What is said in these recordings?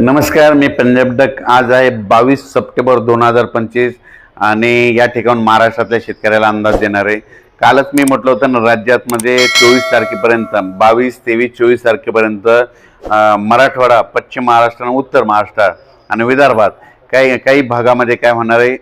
नमस्कार मी पंजाब डक. आज आहे बावीस सप्टेंबर दोन हजार पंचवीस आणि या ठिकाण महाराष्ट्रातल्या शेतकऱ्याला अंदाज देणार आहे. कालच मी म्हटलं होतं ना राज्यातमध्ये चोवीस तारखेपर्यंत बावीस तेवीस चोवीस तारखेपर्यंत मराठवाडा पश्चिम महाराष्ट्र आणि उत्तर महाराष्ट्र आणि विदर्भात काही काही भागामध्ये काय होणार आहे?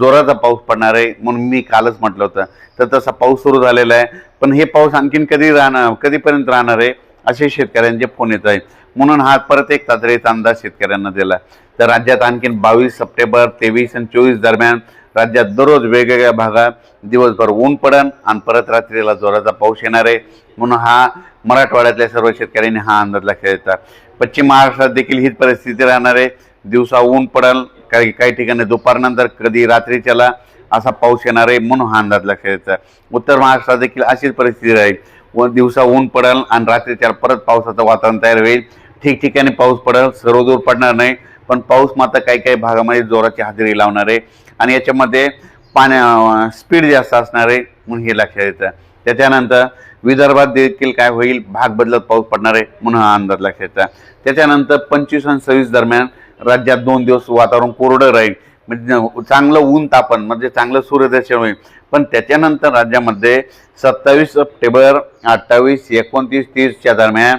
जोराचा पाऊस पडणार आहे म्हणून मी कालच म्हटलं होतं. तर तसा पाऊस सुरू झालेला आहे. पण हे पाऊस आणखीन कधी राहणार कधीपर्यंत राहणार आहे? असे शेतकऱ्यांचे फोन येत आहेत. म्हणून हा परत एक तातडीचा अंदाज शेतकऱ्यांना दिला तर राज्यात आणखीन बावीस सप्टेंबर तेवीस आणि चोवीस दरम्यान राज्यात दररोज वेगवेगळ्या भागात दिवसभर ऊन पडन आणि परत रात्रीला जोराचा पाऊस येणार आहे. म्हणून हा मराठवाड्यातल्या सर्व शेतकऱ्यांनी हा अंदाज लक्षात येतात पश्चिम महाराष्ट्रात देखील हीच परिस्थिती राहणार आहे. दिवसा ऊन पडल काही काही ठिकाणी दुपारनंतर कधी रात्रीच्याला असा पाऊस येणार आहे म्हणून हा अंदाज लक्षात येतात उत्तर महाराष्ट्रात देखील अशीच परिस्थिती राहील. व दिवसा ऊन पडल आणि रात्रीच्या परत पावसाचं वातावरण तयार होईल. ठिकठिकाणी पाऊस पडेल सर्वदूर पडणार नाही पण पाऊस मात्र काही काही भागामध्ये जोराची हजेरी लावणार आहे आणि याच्यामध्ये पाण्या स्पीड जास्त असणार आहे म्हणून हे लक्षात येतं. त्याच्यानंतर विदर्भात देखील काय होईल? भाग बदलत पाऊस पडणार आहे म्हणून हा अंदाज लक्षात येतं. त्याच्यानंतर पंचवीस आणि सव्वीस दरम्यान राज्यात दोन दिवस वातावरण कोरडं राहील. म्हणजे चांगलं ऊन तापन म्हणजे चांगलं सूर्यदर्शन होईल. पण त्याच्यानंतर राज्यामध्ये सत्तावीस सप्टेंबर अठ्ठावीस एकोणतीस तीसच्या दरम्यान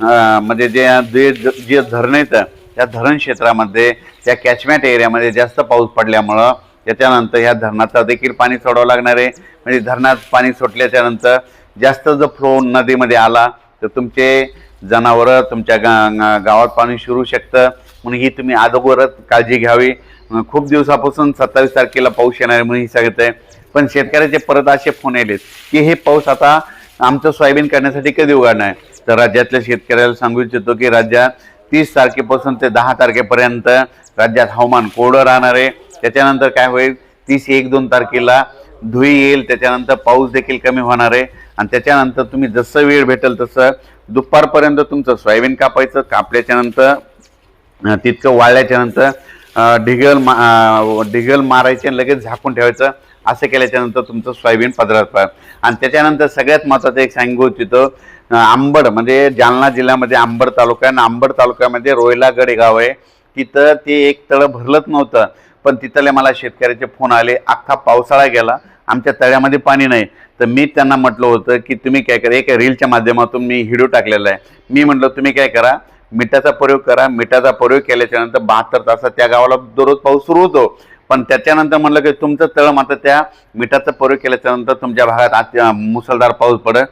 म्हणजे जे जे जे धरण येतं त्या धरण क्षेत्रामध्ये त्या कॅचमेंट एरियामध्ये जास्त पाऊस पडल्यामुळं त्याच्यानंतर ह्या धरणाचं देखील पाणी सोडावं लागणार आहे. म्हणजे धरणात पाणी सुटल्याच्यानंतर जास्त जर फ्लो नदीमध्ये आला तर तुमचे जनावरं तुमच्या गा गावात पाणी शिरू शकतं. म्हणून ही तुम्ही अगोदरच काळजी घ्यावी. खूप दिवसापासून सत्तावीस तारखेला पाऊस येणार आहे म्हणून ही सांगत आहे पण शेतकऱ्याचे परत असे फोन येलेत की हे पाऊस आता आमचं सोयाबीन करण्यासाठी कधी उघडणार? आहे तर राज्यातल्या शेतकऱ्याला सांगू इच्छितो की राज्यात तीस तारखेपासून ते दहा तारखेपर्यंत राज्यात हवामान कोरडं राहणार आहे. त्याच्यानंतर काय होईल? तीस एक दोन तारखेला धुई येईल. त्याच्यानंतर पाऊस देखील कमी होणार आहे. आणि त्याच्यानंतर तुम्ही जसं वेळ भेटेल तसं दुपारपर्यंत तुमचं सोयाबीन कापायचं कापल्याच्यानंतर तितकं वाळल्याच्यानंतर ढिगल मा ढिगल मारायचे आणि लगेच झाकून ठेवायचं. असं केल्याच्यानंतर तुमचं सोयाबीन पदार्थ आणि त्याच्यानंतर सगळ्यात महत्त्वाचं एक सांगू तिथं आंबड म्हणजे जालना जिल्ह्यामध्ये आंबड तालुका आहे. आणि आंबड तालुक्यामध्ये रोयलागड गाव आहे. तिथं ते एक तळं भरलंच नव्हतं. पण तिथले मला शेतकऱ्याचे फोन आले. अख्खा पावसाळा गेला. आमच्या तळ्यामध्ये पाणी नाही. तर मी त्यांना म्हटलं होतं की तुम्ही काय करा? एक रीलच्या माध्यमातून मी व्हिडिओ टाकलेला आहे. मी म्हटलं तुम्ही काय करा? मिठाचा प्रयोग करा. मिठाचा प्रयोग केल्याच्यानंतर बहात्तर तासात त्या गावाला दररोज पाऊस सुरू होतो. पण त्याच्यानंतर म्हणलं की तुमचं तळ मात्र त्या मिठाचा प्रयोग केल्याच्यानंतर तुमच्या भागात आत मुसळधार पाऊस पडेल